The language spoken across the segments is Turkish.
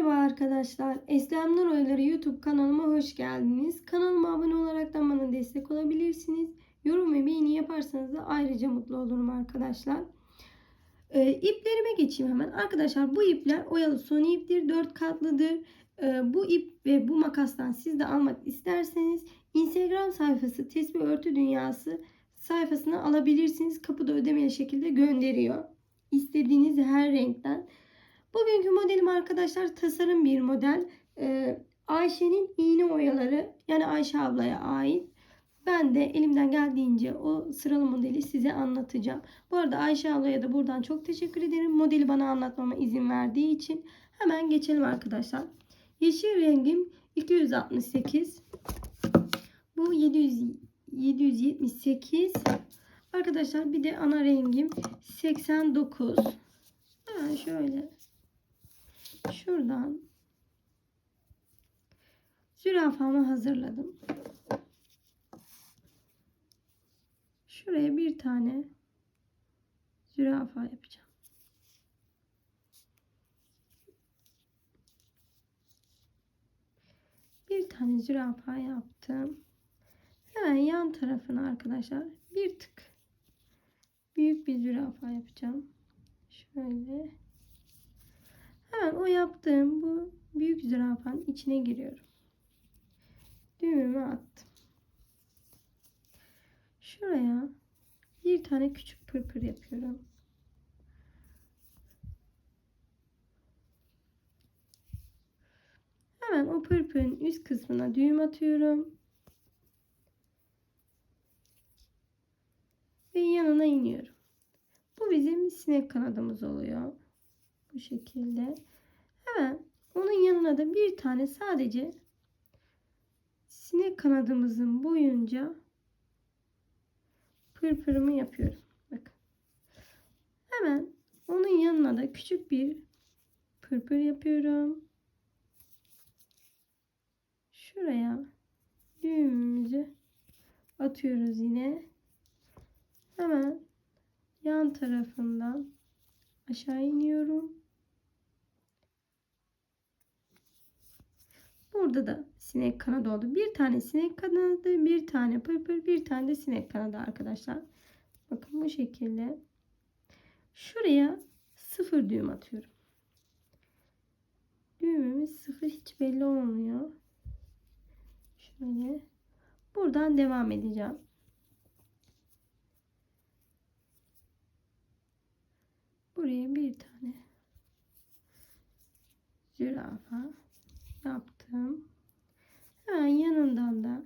Merhaba arkadaşlar. Eslem Nur Oyaları YouTube kanalıma hoş geldiniz. Kanalıma abone olarak da bana destek olabilirsiniz. Yorum ve beğeni yaparsanız da ayrıca mutlu olurum arkadaşlar. Ee, iplerime geçeyim hemen. Arkadaşlar bu ipler oyalı suni iptir. 4 katlıdır. Ee, bu ip ve bu makastan siz de almak isterseniz Instagram sayfası Tesbih Örtü Dünyası sayfasına alabilirsiniz. Kapıda ödemeli şekilde gönderiyor. İstediğiniz her renkten. Bugünkü modelim arkadaşlar tasarım bir model. Ee, Ayşe'nin iğne oyaları yani Ayşe ablaya ait. Ben de elimden geldiğince o sıralı modeli size anlatacağım. Bu arada Ayşe ablaya da buradan çok teşekkür ederim. Modeli bana anlatmama izin verdiği için. Hemen geçelim arkadaşlar. Yeşil rengim 268. Bu 700, 778. Arkadaşlar bir de ana rengim 89. Hemen şöyle şuradan zürafamı hazırladım. Şuraya bir tane zürafa yapacağım. Bir tane zürafa yaptım. Hemen yan tarafına arkadaşlar bir tık büyük bir zürafa yapacağım. Şöyle. Hemen o yaptığım bu büyük zürafanın içine giriyorum. Düğümümü attım. Şuraya bir tane küçük pırpır yapıyorum. Hemen o pırpırın üst kısmına düğüm atıyorum. Ve yanına iniyorum. Bu bizim sinek kanadımız oluyor. Bu şekilde. Hemen onun yanına da bir tane sadece sinek kanadımızın boyunca pırpırımı yapıyorum. Bakın. Hemen onun yanına da küçük bir pırpır yapıyorum. Şuraya düğümümüzü atıyoruz yine. Hemen yan tarafından aşağı iniyorum. Burada da sinek kanadı oldu. Bir tane sinek kanadı, bir tane pırpır, bir tane de sinek kanadı arkadaşlar. Bakın bu şekilde. Şuraya sıfır düğüm atıyorum. Düğümümüz sıfır hiç belli olmuyor. Şöyle. Buradan devam edeceğim. Buraya bir tane zürafa yaptım. Hemen yanından da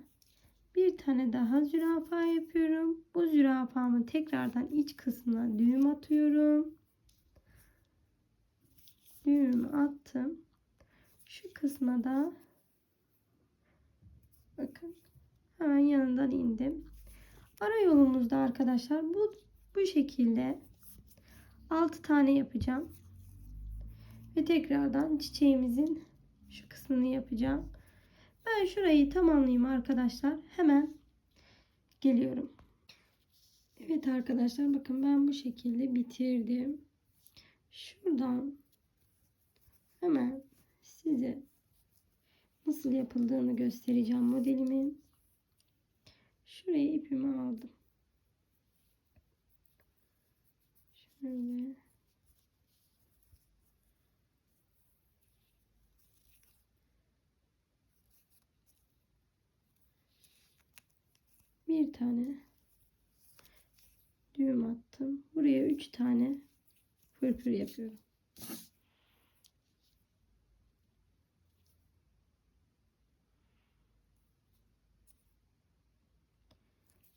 bir tane daha zürafa yapıyorum. Bu zürafamı tekrardan iç kısmına düğüm atıyorum. Düğümü attım. Şu kısma da bakın hemen yanından indim. Ara yolumuzda arkadaşlar bu bu şekilde 6 tane yapacağım. Ve tekrardan çiçeğimizin şu kısmını yapacağım. Ben şurayı tamamlayayım arkadaşlar. Hemen geliyorum. Evet arkadaşlar bakın ben bu şekilde bitirdim. Şuradan hemen size nasıl yapıldığını göstereceğim modelimin. Şuraya ipimi aldım. Şöyle. Bir tane düğüm attım. Buraya üç tane pırpır yapıyorum.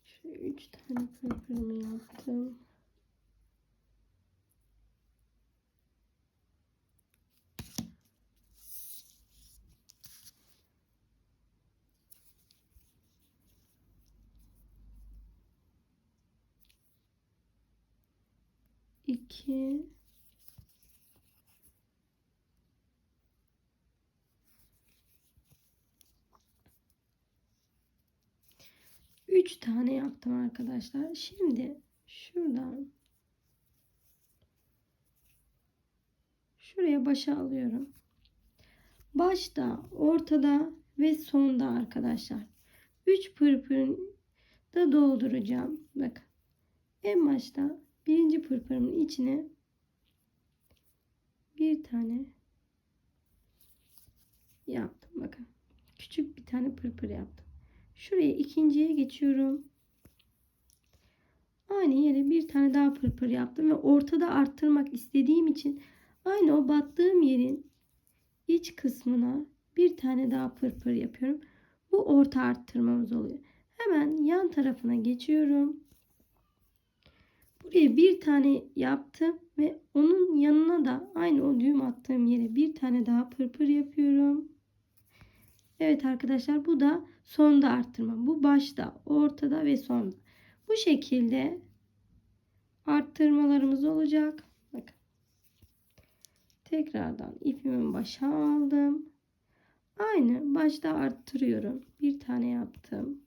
Şöyle üç tane pırpırımı yaptım. İki üç tane yaptım arkadaşlar. Şimdi şuradan şuraya başa alıyorum. başta, ortada ve sonda arkadaşlar. 3 pırpırın da dolduracağım. Bakın. En başta birinci pırpırımın içine bir tane yaptım. Bakın. Küçük bir tane pırpır yaptım. Şuraya ikinciye geçiyorum. Aynı yere bir tane daha pırpır yaptım ve ortada arttırmak istediğim için aynı o battığım yerin iç kısmına bir tane daha pırpır yapıyorum. Bu orta arttırmamız oluyor. Hemen yan tarafına geçiyorum. Buraya bir tane yaptım ve onun yanına da aynı o düğüm attığım yere bir tane daha pırpır yapıyorum. Evet arkadaşlar bu da sonda arttırma. Bu başta, ortada ve sonda. Bu şekilde arttırmalarımız olacak. Bakın. Tekrardan ipimin başa aldım. Aynı başta arttırıyorum. Bir tane yaptım.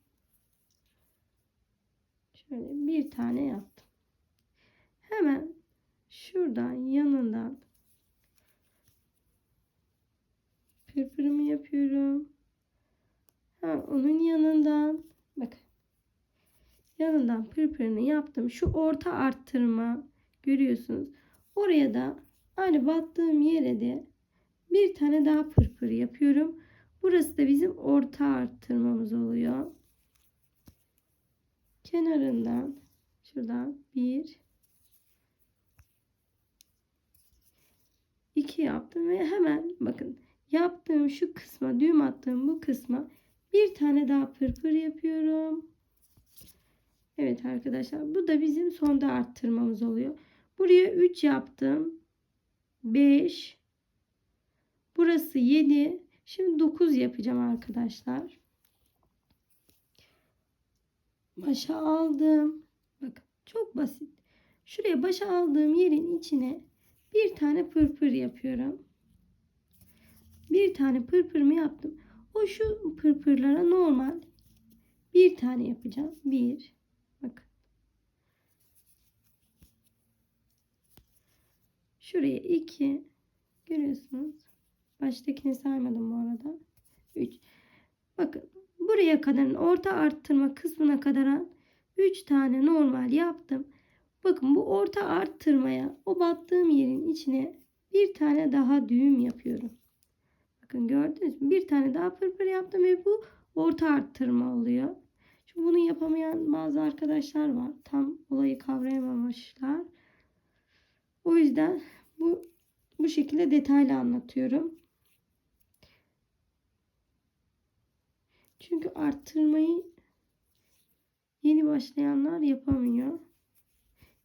Şöyle bir tane yaptım. Hemen şuradan yanından pırpırımı yapıyorum. Ha, onun yanından bakın yanından pırpırını yaptım. Şu orta arttırma görüyorsunuz. Oraya da aynı battığım yere de bir tane daha pırpır yapıyorum. Burası da bizim orta arttırmamız oluyor. Kenarından şuradan bir iki yaptım ve hemen bakın yaptığım şu kısma düğüm attığım bu kısma bir tane daha pırpır yapıyorum. Evet arkadaşlar bu da bizim sonda arttırmamız oluyor. Buraya 3 yaptım. 5 Burası 7. Şimdi 9 yapacağım arkadaşlar. Başa aldım. Bakın çok basit. Şuraya başa aldığım yerin içine bir tane pırpır yapıyorum. Bir tane pırpırımı yaptım. O şu pırpırlara normal bir tane yapacağım. Bir. Bakın. Şuraya iki. Görüyorsunuz. Baştakini saymadım bu arada. Üç. Bakın buraya kadar orta arttırma kısmına kadar 3 tane normal yaptım. Bakın bu orta arttırmaya o battığım yerin içine bir tane daha düğüm yapıyorum. Bakın gördünüz mü? Bir tane daha pırpır yaptım ve bu orta arttırma oluyor. Şimdi bunu yapamayan bazı arkadaşlar var. Tam olayı kavrayamamışlar. O yüzden bu bu şekilde detaylı anlatıyorum. Çünkü arttırmayı yeni başlayanlar yapamıyor.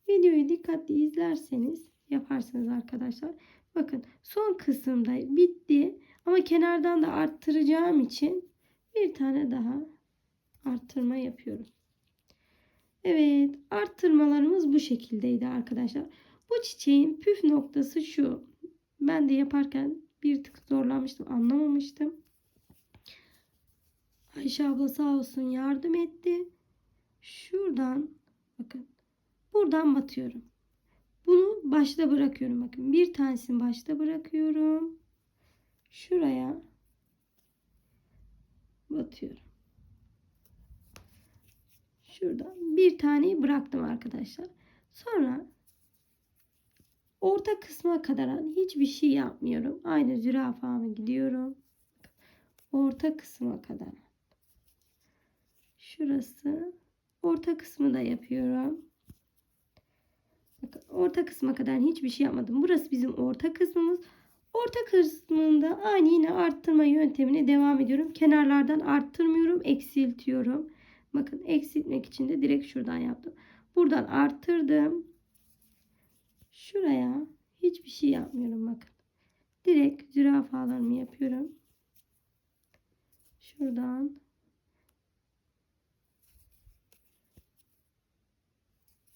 Videoyu dikkatli izlerseniz yaparsınız arkadaşlar. Bakın son kısımda bitti. Ama kenardan da arttıracağım için bir tane daha arttırma yapıyorum. Evet arttırmalarımız bu şekildeydi arkadaşlar. Bu çiçeğin püf noktası şu. Ben de yaparken bir tık zorlanmıştım anlamamıştım. Ayşe abla sağ olsun yardım etti. Şuradan bakın buradan batıyorum. Bunu başta bırakıyorum bakın. Bir tanesini başta bırakıyorum. Şuraya batıyorum. Şuradan bir taneyi bıraktım arkadaşlar. Sonra orta kısma kadar hiçbir şey yapmıyorum. Aynı zürafamı gidiyorum. Orta kısma kadar. Şurası orta kısmı da yapıyorum. Orta kısma kadar hiçbir şey yapmadım. Burası bizim orta kısmımız. Orta kısmında aynı yine arttırma yöntemine devam ediyorum. Kenarlardan arttırmıyorum, eksiltiyorum. Bakın eksiltmek için de direkt şuradan yaptım. Buradan arttırdım. Şuraya hiçbir şey yapmıyorum bakın. Direkt zürafalarımı yapıyorum. Şuradan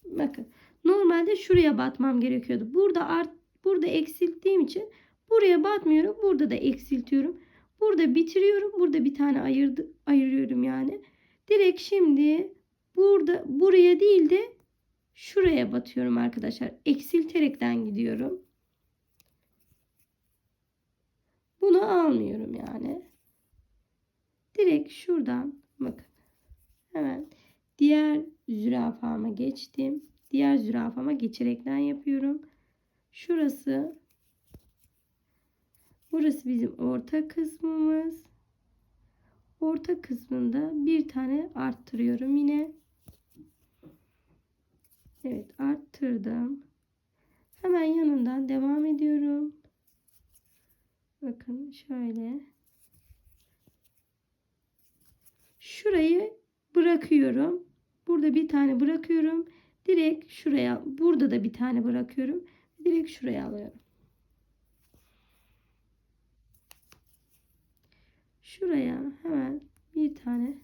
Bakın normalde şuraya batmam gerekiyordu. Burada art burada eksilttiğim için buraya batmıyorum. Burada da eksiltiyorum. Burada bitiriyorum. Burada bir tane ayırdı, ayırıyorum yani. Direkt şimdi burada buraya değil de şuraya batıyorum arkadaşlar. Eksilterekten gidiyorum. Bunu almıyorum yani. Direkt şuradan bakın. Hemen diğer zürafama geçtim. Diğer zürafama geçerekten yapıyorum. Şurası burası bizim orta kısmımız. Orta kısmında bir tane arttırıyorum yine. Evet arttırdım. Hemen yanından devam ediyorum. Bakın şöyle. Şurayı bırakıyorum. Burada bir tane bırakıyorum. Direkt şuraya burada da bir tane bırakıyorum. Direkt şuraya alıyorum. Şuraya hemen bir tane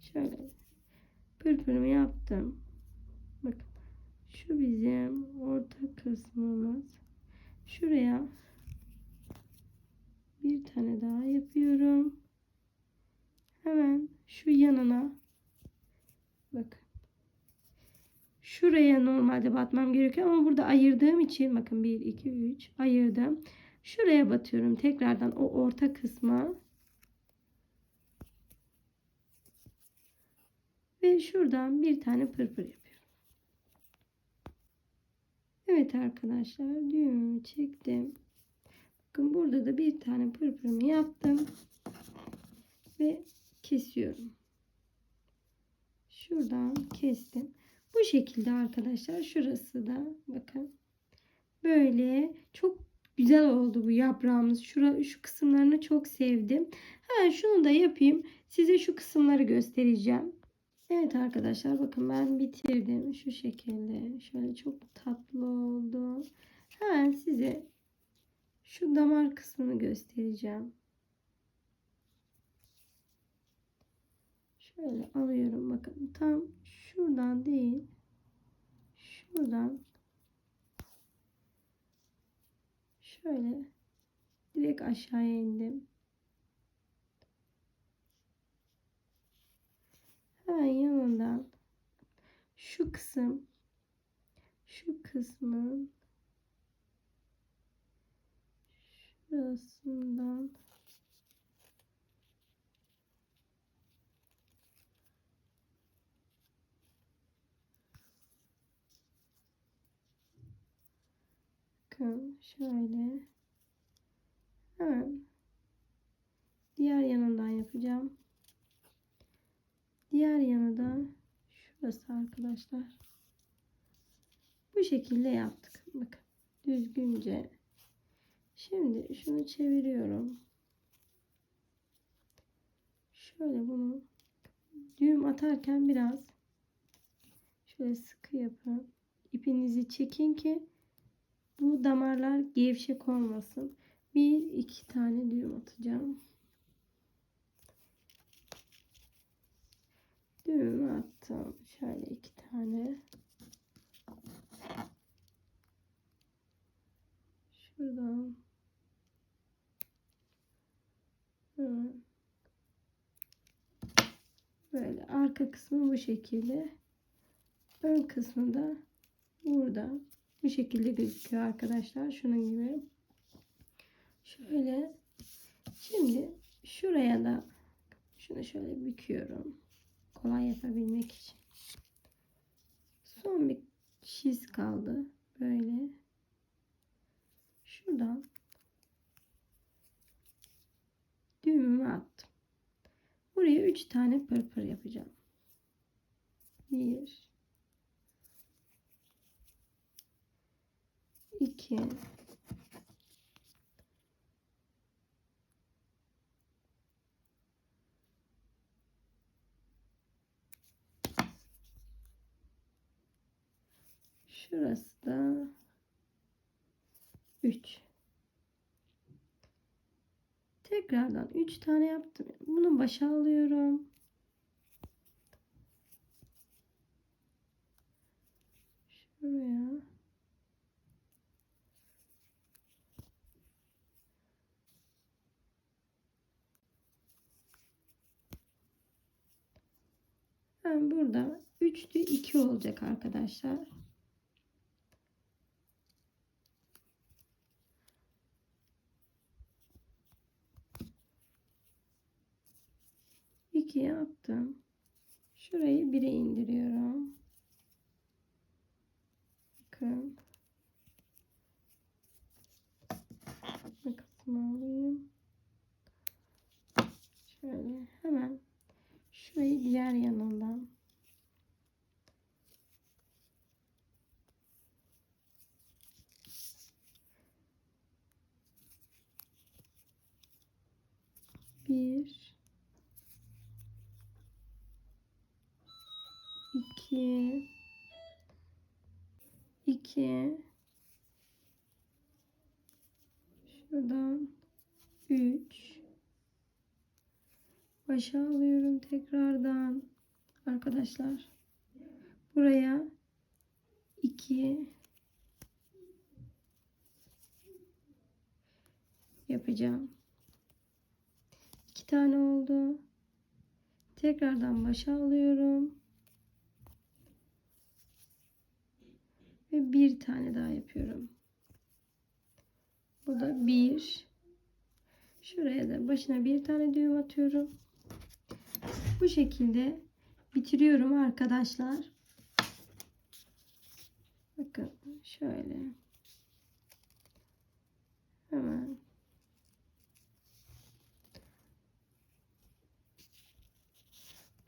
şöyle pırpırımı yaptım. Bakın şu bizim orta kısmımız. Şuraya bir tane daha yapıyorum. Hemen şu yanına bakın. Şuraya normalde batmam gerekiyor ama burada ayırdığım için bakın 1 2 3 ayırdım. Şuraya batıyorum tekrardan o orta kısma. Ve şuradan bir tane pırpır yapıyorum. Evet arkadaşlar düğümümü çektim. Bakın burada da bir tane pırpırımı yaptım. Ve kesiyorum. Şuradan kestim. Bu şekilde arkadaşlar şurası da bakın. Böyle çok güzel oldu bu yaprağımız. Şura, şu kısımlarını çok sevdim. Hemen şunu da yapayım. Size şu kısımları göstereceğim. Evet arkadaşlar bakın ben bitirdim. Şu şekilde. Şöyle çok tatlı oldu. Hemen size şu damar kısmını göstereceğim. Şöyle alıyorum bakın tam şuradan değil şuradan şöyle direkt aşağıya indim. Hemen yanından şu kısım şu kısmın şurasından bakın şöyle hemen diğer yanından yapacağım. Diğer yanı da şurası arkadaşlar. Bu şekilde yaptık. Bakın düzgünce. Şimdi şunu çeviriyorum. Şöyle bunu düğüm atarken biraz şöyle sıkı yapın. İpinizi çekin ki bu damarlar gevşek olmasın. Bir iki tane düğüm atacağım. Düğümü attım. Şöyle iki tane. Şuradan. Böyle arka kısmı bu şekilde. Ön kısmı da burada. Bu şekilde gözüküyor arkadaşlar. Şunun gibi. Şöyle. Şimdi şuraya da şunu şöyle büküyorum. Kolay yapabilmek için. Son bir şiz kaldı. Böyle. Şuradan düğümümü attım. Buraya 3 tane pırpır yapacağım. 1 2 Şurası da 3 Tekrardan 3 tane yaptım. Bunu başa alıyorum. Şuraya Ben burada 3'lü 2 olacak arkadaşlar. İkiye attım. Şurayı bire indiriyorum. Bakın. Bu kısmı alayım. Şöyle hemen şurayı diğer yanından. Bir. İki. İki. Şuradan üç başa alıyorum tekrardan. Arkadaşlar buraya iki yapacağım. İki tane oldu. Tekrardan başa alıyorum. Ve bir tane daha yapıyorum. Bu da bir. Şuraya da başına bir tane düğüm atıyorum bu şekilde bitiriyorum arkadaşlar. Bakın şöyle. Hemen.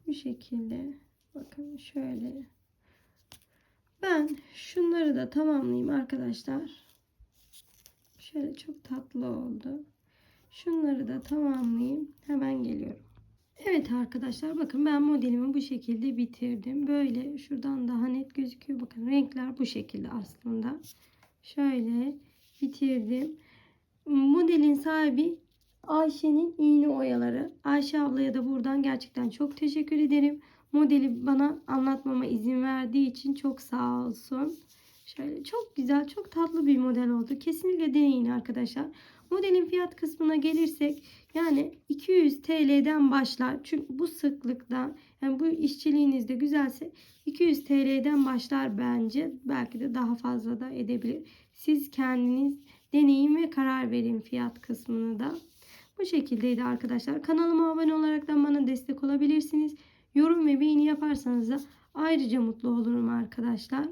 Bu şekilde. Bakın şöyle. Ben şunları da tamamlayayım arkadaşlar. Şöyle çok tatlı oldu. Şunları da tamamlayayım. Hemen geliyorum Evet arkadaşlar bakın ben modelimi bu şekilde bitirdim böyle şuradan daha net gözüküyor bakın renkler bu şekilde aslında şöyle bitirdim modelin sahibi Ayşe'nin iğne oyaları. Ayşe ablaya da buradan gerçekten çok teşekkür ederim. Modeli bana anlatmama izin verdiği için çok sağ olsun. Şöyle çok güzel, çok tatlı bir model oldu. Kesinlikle deneyin arkadaşlar. Modelin fiyat kısmına gelirsek yani 200 TL'den başlar. Çünkü bu sıklıkta yani bu işçiliğiniz de güzelse 200 TL'den başlar bence. Belki de daha fazla da edebilir. Siz kendiniz deneyin ve karar verin fiyat kısmını da. Bu şekildeydi arkadaşlar. Kanalıma abone olarak da bana destek olabilirsiniz. Yorum ve beğeni yaparsanız da ayrıca mutlu olurum arkadaşlar.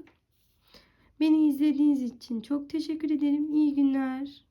Beni izlediğiniz için çok teşekkür ederim. İyi günler.